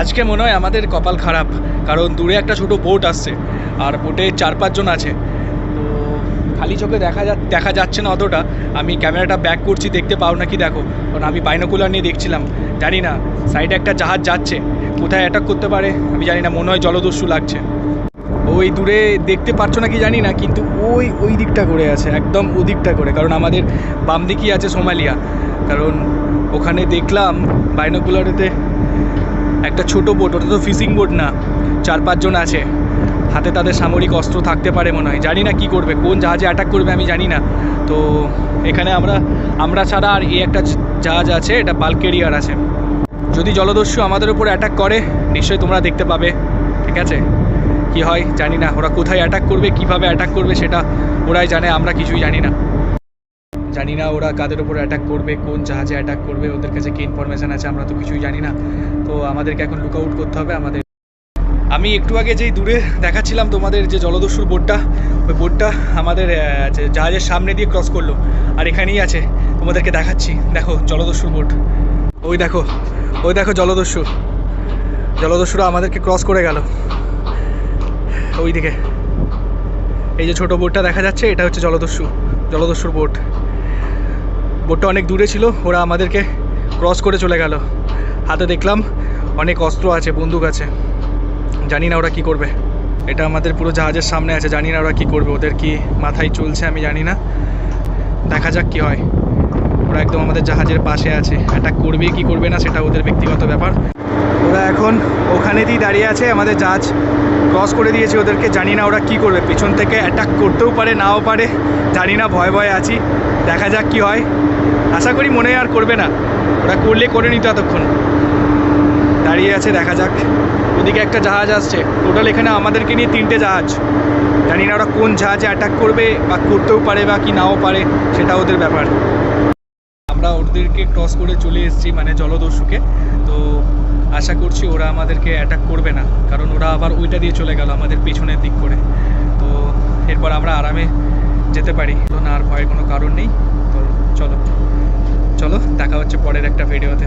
আজকে মনে হয় আমাদের কপাল খারাপ, কারণ দূরে একটা ছোট বোট আসছে, আর বোটে চার পাঁচজন আছে। তো খালি চোখে দেখা যা দেখা যাচ্ছে না অতটা। আমি ক্যামেরাটা ব্যাক করছি, দেখতে পাও নাকি দেখো। কারণ আমি বাইনোকুলার নিয়ে দেখছিলাম। জানি না সাইডে একটা জাহাজ যাচ্ছে, কোথায় অ্যাটাক করতে পারে? আমি জানি না, মনে হয় জলদস্যু লাগছে। ওই দূরে দেখতে পাচ্ছ নাকি জানি না, কিন্তু ওই ওই দিকটা করে আছে, একদম ওদিকটা করে। কারণ আমাদের বাম দিকেই আছে সোমালিয়া। কারণ ওখানে দেখলাম বাইনোকুলারেতে একটা ছোট বোট, ওটা তো ফিশিং বোট না, চার পাঁচজন আছে। হাতে তাদের সামরিক অস্ত্র থাকতে পারে মনে হয়। জানি না কি করবে, কোন জাহাজে অ্যাটাক করবে আমি জানি না। তো এখানে আমরা আমরা ছাড়া আর এই একটা জাহাজ আছে, এটা বাল্কেরিয়ার আছে। যদি জলদস্যু আমাদের উপর অ্যাটাক করে, নিশ্চয়ই তোমরা দেখতে পাবে। ঠিক আছে? কি হয় জানি না, ওরা কোথায় অ্যাটাক করবে, কীভাবে অ্যাটাক করবে সেটা ওরাই জানে, আমরা কিছুই জানি না। জানি না ওরা কাদের উপর অ্যাটাক করবে, কোন জাহাজে অ্যাটাক করবে, ওদের কাছে কি ইনফরমেশান আছে আমরা তো কিছুই জানি না। তো আমাদেরকে এখন লুক আউট করতে হবে, আমাদের আমি একটু আগে যেই দূরে দেখাচ্ছিলাম তোমাদের যে জলদস্যুর বোটটা ওই বোটটা আমাদের জাহাজের সামনে দিয়ে ক্রস করল, আর এখানেই আছে, তোমাদেরকে দেখাচ্ছি। দেখো জলদস্যুর বোট ওই দেখো ওই দেখো জলদস্যু। জলদস্যুরা আমাদেরকে ক্রস করে গেল। ওই দিকে এই যে ছোট বোটটা দেখা যাচ্ছে, এটা হচ্ছে জলদস্যু, জলদস্যুর বোট বোটটা অনেক দূরে ছিল, ওরা আমাদেরকে ক্রস করে চলে গেল। হাতে দেখলাম অনেক অস্ত্র আছে, বন্দুক আছে। জানি না ওরা কি করবে। এটা আমাদের পুরো জাহাজের সামনে আছে, জানি না ওরা কি করবে, ওদের কি মাথায় চলছে আমি জানি না। দেখা যাক কি হয়। ওরা একদম আমাদের জাহাজের পাশে আছে। অ্যাটাক করবে কি করবে না সেটা ওদের ব্যক্তিগত ব্যাপার। ওরা এখন ওখানেতেই দাঁড়িয়ে আছে, আমাদের জাহাজ ক্রস করে দিয়েছে ওদেরকে। জানি না ওরা কি করবে, পিছন থেকে অ্যাটাক করতেও পারে, নাও পারে। জানি না, ভয় ভয়ে আছি। দেখা যাক কি হয়। আশা করি মনে আর করবে না। ওরা করলে করে নিত এতক্ষণ। দাঁড়িয়ে আছে, দেখা যাক। ওদিকে একটা জাহাজ আসছে। টোটাল এখানে আমাদেরকে নিয়ে তিনটে জাহাজ। জানি না ওরা কোন জাহাজে অ্যাটাক করবে বা করতেও পারে বা কি নাও পারে, সেটা ওদের ব্যাপার। আমরা ওদেরকে ক্রস করে চলে এসেছি মানে জলদস্যুকে। তো আশা করছি ওরা আমাদেরকে অ্যাটাক করবে না। কারণ ওরা আবার ওইটা দিয়ে চলে গেল, আমাদের পেছনের দিক করে। তো এরপর আমরা আরামে যেতে পারি। তো না, আর ভয়ের কোনো কারণ নেই। হচ্ছে পরের একটা ভিডিওতে